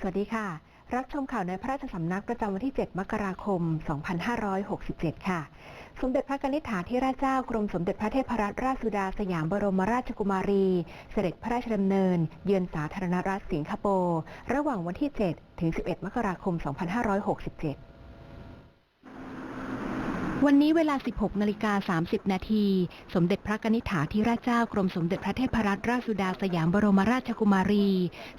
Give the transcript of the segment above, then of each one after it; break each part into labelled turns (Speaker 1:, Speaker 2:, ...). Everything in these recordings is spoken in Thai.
Speaker 1: สวัสดีค่ะ รับชมข่าวในพระราชสำนักประจำวันที่ 7 มกราคม 2567 ค่ะ สมเด็จพระกนิษฐาธิราชเจ้ากรมสมเด็จพระเทพรัตนราชสุดาสยามบรมราชกุมารี เสด็จพระราชดำเนิน เยือนสาธารณรัฐสิงคโปร์ ระหว่างวันที่ 7 ถึง 11 มกราคม 2567 วันนี้เวลา 16 นาฬิกา 30 นาที สมเด็จพระกนิษฐาธิราชเจ้ากรมสมเด็จพระเทพรัตนราชสุดาสยามบรมราชกุมารี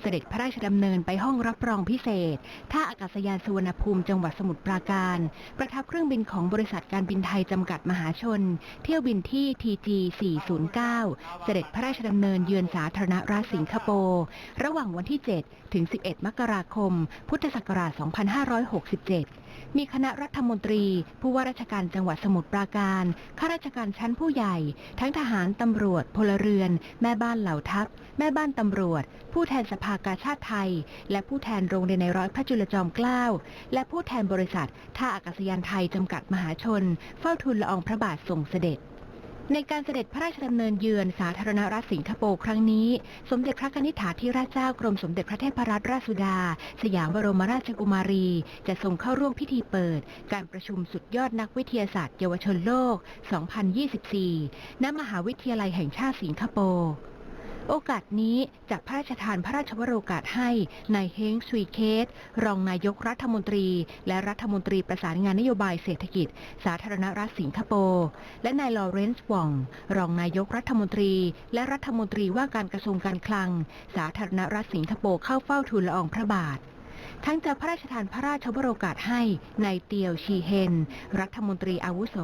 Speaker 1: เสด็จพระราชดำเนินไปห้องรับรองพิเศษ ท่าอากาศยานสุวรรณภูมิจังหวัดสมุทรปราการ ประทับเครื่องบินของบริษัทการบินไทยจำกัดมหาชน เที่ยวบินที่ TG 409 เสด็จพระราชดำเนินเยือนสาธารณรัฐสิงคโปร์ ระหว่างวันที่ 7 ถึง 11 มกราคม พุทธศักราช 2567มีคณะรัฐมนตรี ผู้ว่าราชการจังหวัดสมุทรปราการ ข้าราชการชั้นผู้ใหญ่ ทั้งทหารตำรวจ พลเรือน แม่บ้านเหล่าทัพ แม่บ้านตำรวจ ผู้แทนสภากาชาติไทย และผู้แทนโรงเรียนในร้อยพระจุลจอมเกล้า และผู้แทนบริษัทท่าอากาศยานไทยจำกัดมหาชน เฝ้าทูลละอองพระบาททรงเสด็จ ในการเสด็จพระราชดำเนินเยือนสาธารณรัฐสิงคโปร์ครั้งนี้ สมเด็จพระนิธิาธิราชเจ้ากรมสมเด็จพระเทพรัตนราชสุดา สยามบรมราชกุมารี จะทรงเข้าร่วมพิธีเปิด การประชุมสุดยอดนักวิทยาศาสตร์เยาวชนโลก 2024 ณ มหาวิทยาลัยแห่งชาติสิงคโปร์ โอกาสนี้จะพระราชทานพระราชวโรกาสให้นายเฮงสวีเคส รองนายกรัฐมนตรี และรัฐมนตรีประสานงานนโยบายเศรษฐกิจ สาธารณรัฐสิงคโปร์ และนายลอเรนซ์วอง รองนายกรัฐมนตรี และรัฐมนตรีว่าการกระทรวงการคลัง สาธารณรัฐสิงคโปร์เข้าเฝ้าทูลละอองพระบาท ทั้งจะพระราชทานพระราชวโรกาสให้ในเตียวชีเฮน รัฐมนตรีอาวุโส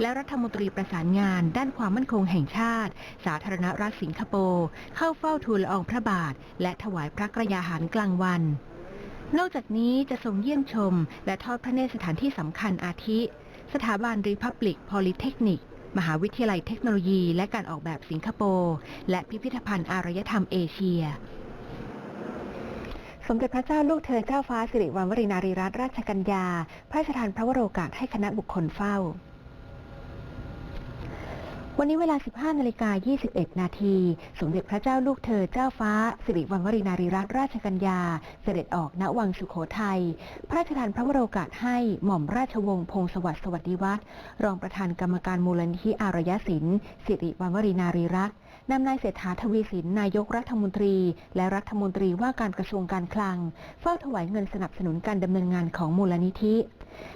Speaker 1: และรัฐมนตรีประสานงาน ด้านความมั่นคงแห่งชาติ สาธารณรัฐสิงคโปร์เข้าเฝ้าทูลละอองพระบาท และถวายพระกระยาหารกลางวัน นอกจากนี้จะทรงเยี่ยมชม และทอดพระเนตรสถานที่สำคัญอาทิ สถาบันรีพับลิกพอลิเทคนิคมหาวิทยาลัยเทคโนโลยี และการออกแบบสิงคโปร์ และพิพิธภัณฑ์อารยธรรมเอเชีย สมเด็จพระเจ้าลูกเธอเจ้าฟ้าสิริวัณวรีนารีรัตนราชกัญญาพระราชทานพระวโรกาสให้คณะบุคคลเฝ้า วันนี้เวลา 15นาฬิกา21 นาที สมเด็จพระเจ้าลูกเธอเจ้าฟ้า สิริวัณวรีนารีรัตนราชกัญญา เสด็จออกณวังสุโขทัย พระราชทานพระวโรกาสให้หม่อมราชวงศ์พงศวัสดิ์สวัสดิวัฒน์รองประธานกรรมการมูลนิธิอารยศิลป์สิริวัณวรีนารีรัตน์นำนายเศรษฐาทวีสินนายกรัฐมนตรี และรัฐมนตรีว่าการกระทรวงการคลัง เฝ้าถวายเงินสนับสนุนการดำเนินงานของมูลนิธิ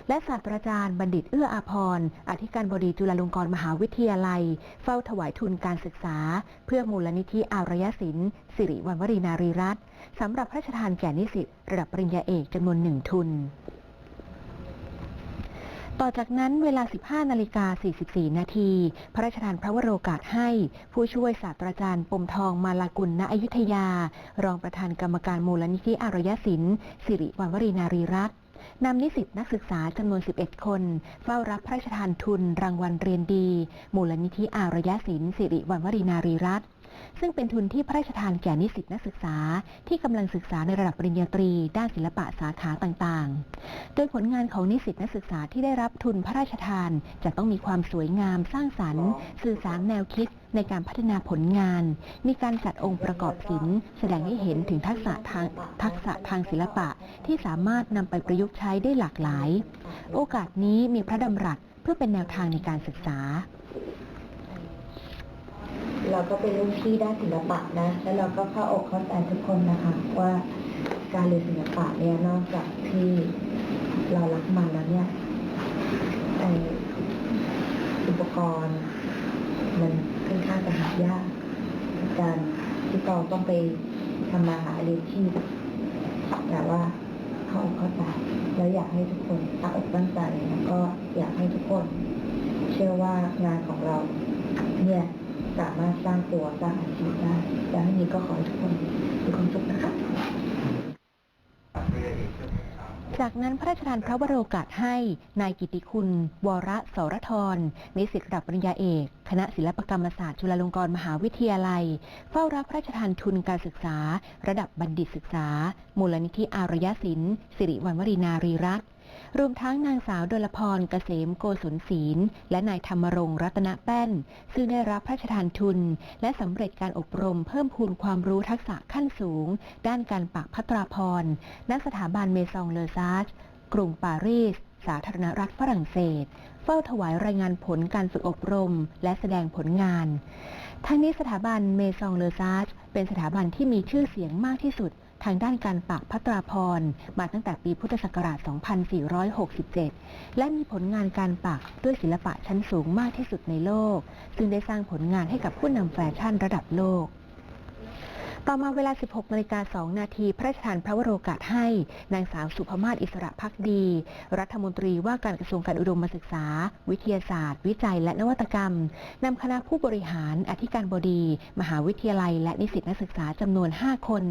Speaker 1: และศาสตราจารย์บัณฑิตเอื้ออาภรณ์อธิการบดีจุฬาลงกรณ์มหาวิทยาลัย เฝ้าถวายทุนการศึกษา เพื่อมูลนิธิอารยศิลป์สิริวัณวรีนารีรัตน์สำหรับพระราชทานแก่นิสิตระดับปริญญาเอกจำนวนหนึ่งทุนต่อจากนั้นเวลา 15 นาฬิกา 44 นาที พระราชทานพระวโรกาสให้ ผู้ช่วยศาสตราจารย์ปมทองมาลากุลณอยุธยา รองประธานกรรมการมูลนิธิอารยศิลป์สิริวัณวรีนารีรัตน์ นำนิสิตนักศึกษาจำนวน 11 คน เฝ้ารับพระราชทานทุนรางวัลเรียนดี มูลนิธิอารยศิลป์สิริวัณวรีนารีรัตน์ ซึ่งเป็นทุนที่พระราชทานแก่นิสิตนักศึกษา ที่กำลังศึกษาในระดับปริญญาตรี ด้านศิลปะสาขาต่างๆ โดยผลงานของนิสิตนักศึกษาที่ได้รับทุนพระราชทาน จะต้องมีความสวยงามสร้างสรรค์ สื่อสารแนวคิดในการพัฒนาผลงาน มีการจัดองค์ประกอบศิลป์ แสดงให้เห็นถึงทักษะทางทักษะทางศิลปะที่สามารถนำไปประยุกต์ใช้ได้หลากหลาย โอกาสนี้มีพระดำรัสเพื่อเป็นแนวทางในการศึกษา
Speaker 2: เราก็เป็นรุ่นพี่ด้านศิลปะนะ แล้วเราก็เข้าอกเข้าใจทุกคนนะคะ ว่าการเรียนศิลปะเนี่ยนอกจากที่เรารักมันแล้วเนี่ยไออุปกรณ์ มันค่อนข้างจะหายากการที่เราต้องไปทำมาหาเลี้ยงชีพแต่ว่าเข้าอกเข้าใจแล้วอยากให้ทุกคนตั้งอกตั้งใจแล้วก็อยากให้ทุกคน เชื่อว่างานของเรา สามารถสร้างตัวสร้างอาชีพได้และให้นี้ก็ขอให้ทุกคนมีความสุขนะคะ
Speaker 1: จากนั้นพระราชทานพระวโรกาสให้นายกิติคุณ วรสรธรนิสิตระดับปริญญาเอก คณะศิลปกรรมศาสตร์จุฬาลงกรณ์มหาวิทยาลัย เฝ้ารับพระราชทานทุนการศึกษา ระดับบัณฑิตศึกษา มูลนิธิอารยศิลป์สิริวัณวรีนารีรัตน์ รวมทั้งนางสาวดลพรเกษมโกศลศีล และนายธรรมรงรัตนแป้น ซึ่งได้รับพระราชทานทุน และสำเร็จการอบรมเพิ่มพูนความรู้ทักษะขั้นสูง ด้านการปักพัตราพรณสถาบันเมซองเลอซาร์กรุงปารีส สาธารณรัฐฝรั่งเศส เฝ้าถวายรายงานผลการฝึกอบรม และแสดงผลงาน ทั้งนี้สถาบันเมซองเลอซาร์เป็นสถาบันที่มีชื่อเสียงมากที่สุด ทางด้านการปักพัตราพรมาตั้งแต่ปีพุทธศักราช 2467 และมีผลงานการปักด้วยศิลปะชั้นสูงมากที่สุดในโลก ซึ่งได้สร้างผลงานให้กับผู้นำแฟชั่นระดับโลก ต่อมาเวลา 16นาฬิกา2นาทีพระราชทานพระวโรกาสให้ นางสาวสุภมาศอิสระพักดี รัฐมนตรีว่าการกระทรวงการอุดมศึกษา วิทยาศาสตร์ วิจัยและนวัตกรรมนำคณะผู้บริหาร อธิการบดี มหาวิทยาลัย และนิสิตนักศึกษาจำนวน 5 คน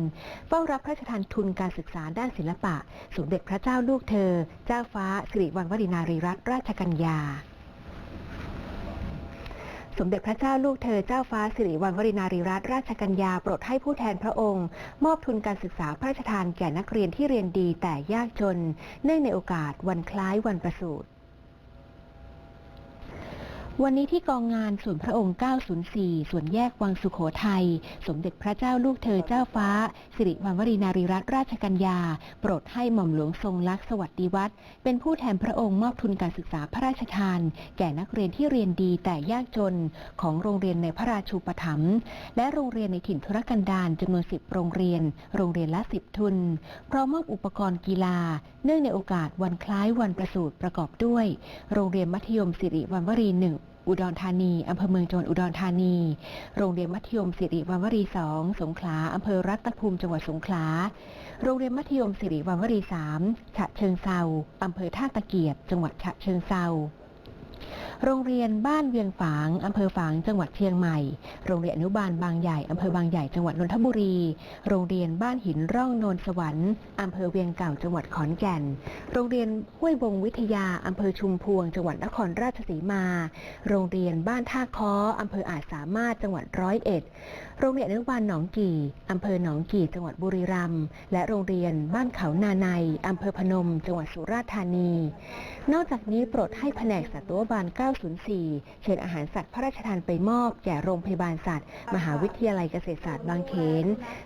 Speaker 1: เฝ้ารับพระราชทานทุนการศึกษาด้านศิลปะ สมเด็จพระเจ้าลูกเธอ เจ้าฟ้าสิริวัณวรินารีรัตนราชกัญญา สมเด็จพระเจ้าลูกเธอเจ้าฟ้าสิริวัณวรินารีรัตนราชกัญญาโปรดให้ผู้แทนพระองค์ มอบทุนการศึกษาพระราชทานแก่นักเรียนที่เรียนดีแต่ยากจน เนื่องในโอกาสวันคล้ายวันประสูติ วันนี้ที่กองงานส่วนพระองค์ 904 ส่วนแยกวังสุขโขทัย สมเด็จพระเจ้าลูกเธอเจ้าฟ้า สิริวัณวรีนารีรัตนราชกัญญา โปรดให้หม่อมหลวงทรงลักษณ์สวัสดีวัฒน์เป็นผู้แทนพระองค์มอบทุนการศึกษาพระราชทาน แก่นักเรียนที่เรียนดีแต่ยากจนของโรงเรียนในพระราชูปถัมภ์และโรงเรียนในถิ่นธุรกันดารจำนวน 10 โรงเรียน โรงเรียนละ 10 ทุนพร้อมมอบอุปกรณ์กีฬา เนื่องในโอกาสวันคล้ายวันประสูติประกอบด้วย โรงเรียนมัธยมสิริวัณวรีหนึ่งอุดรธานี อำเภอเมืองจังหวัดอุดรธานี โรงเรียนมัธยมสิริวัณวรีสองสงขลา อำเภอรัตภูมิจังหวัดสงขลา โรงเรียนมัธยมสิริวัณวรีสามฉะเชิงเซาอำเภอท่าตะเกียบ จังหวัดฉะเชิงเซา โรงเรียนบ้านเวียงฝางอำเภอฝางจังหวัดเชียงใหม่ โรงเรียนอนุบาลบางใหญ่อำเภอบางใหญ่จังหวัดนนทบุรี โรงเรียนบ้านหินร่องนนสวรรค์อำเภอเวียงเก่าจังหวัดขอนแก่น โรงเรียนห้วยวงวิทยาอำเภอชุมพวง จังหวัดนครราชสีมา โรงเรียนบ้านท่าค้ออำเภออาจสามารถจังหวัดร้อยเอ็ด โรงเรียนอนุบาลหนองกี่อำเภอหนองกี่จังหวัดบุรีรัมย์และโรงเรียนบ้านเขานาในอำเภอพนม จังหวัดสุราษฎร์ธานี นอกจากนี้โปรดให้แผนกสัตวบาล 904 เชิญอาหารสัตว์พระราชทานไปมอบแก่โรงพยาบาลสัตว์ มหาวิทยาลัยเกษตรศาสตร์บางเขน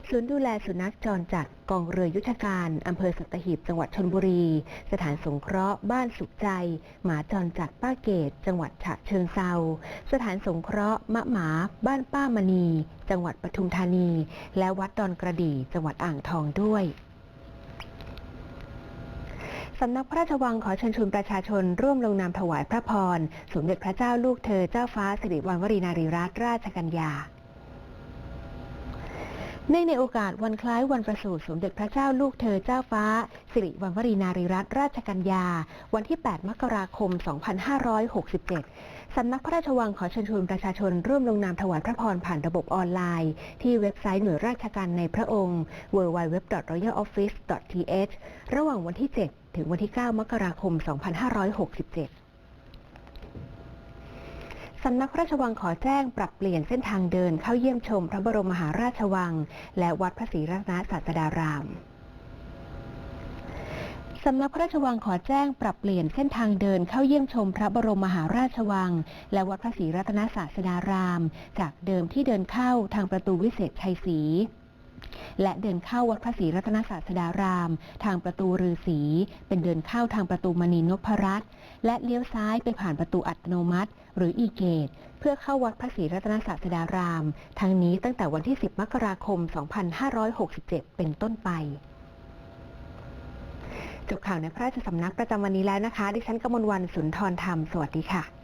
Speaker 1: ศูนย์ดูแลสุนัขจรจัด กองเรือยุทธการอำเภอสัตหีบจังหวัดชนบุรี สถานสงเคราะห์บ้านสุขใจ หมาจรจัดป้าเกต จังหวัดฉะเชิงเซาสถานสงเคราะห์มะหมาบ้านป้ามณี จังหวัดปทุมธานี และวัดดอนกระดี่จังหวัดอ่างทองด้วยสำนักพระราชวังขอเชิญชวนประชาชนร่วมลงนามถวายพระพร สมเด็จพระเจ้าลูกเธอเจ้าฟ้าสิริวัณวรีนารีรัตนราชกัญญา เนื่องในโอกาสวันคล้ายวันประสูติสมเด็จพระเจ้าลูกเธอเจ้าฟ้า สิริวัณวรีนารีรัตนราชกัญญา วันที่ 8 มกราคม 2567 สำนักพระราชวังขอเชิญชวนประชาชนร่วมลงนามถวายพระพรผ่านระบบออนไลน์ ที่เว็บไซต์หน่วยราชการในพระองค์ www.royaloffice.th ระหว่างวันที่ 7 ถึงวันที่ 9 มกราคม 2567 สำนักพระราชวังขอแจ้งปรับเปลี่ยนเส้นทางเดินเข้าเยี่ยมชมพระบรมมหาราชวัง และวัดพระศรีรัตนศาสดารามสำนักพระราชวังขอแจ้งปรับเปลี่ยนเส้นทางเดินเข้าเยี่ยมชมพระบรมมหาราชวัง และวัดพระศรีรัตนศาสดาราม จากเดิมที่เดินเข้าทางประตูวิเศษชัยศรี และเดินเข้าวัดพระศรีรัตนศาสดาราม ทางประตูฤาษีเป็นเดินเข้าทางประตูมณีนพรัตน์และเลี้ยวซ้ายไปผ่านประตูอัตโนมัติ หรืออีเกต เพื่อเข้าวัดพระศรีรัตนศาสดาราม ทั้งนี้ตั้งแต่วันที่ 10 มกราคม 2567 เป็นต้นไปจบข่าวในพระราชสำนักประจำวันนี้แล้วนะคะ ดิฉันกมลวันสุนทรธรรม สวัสดีค่ะ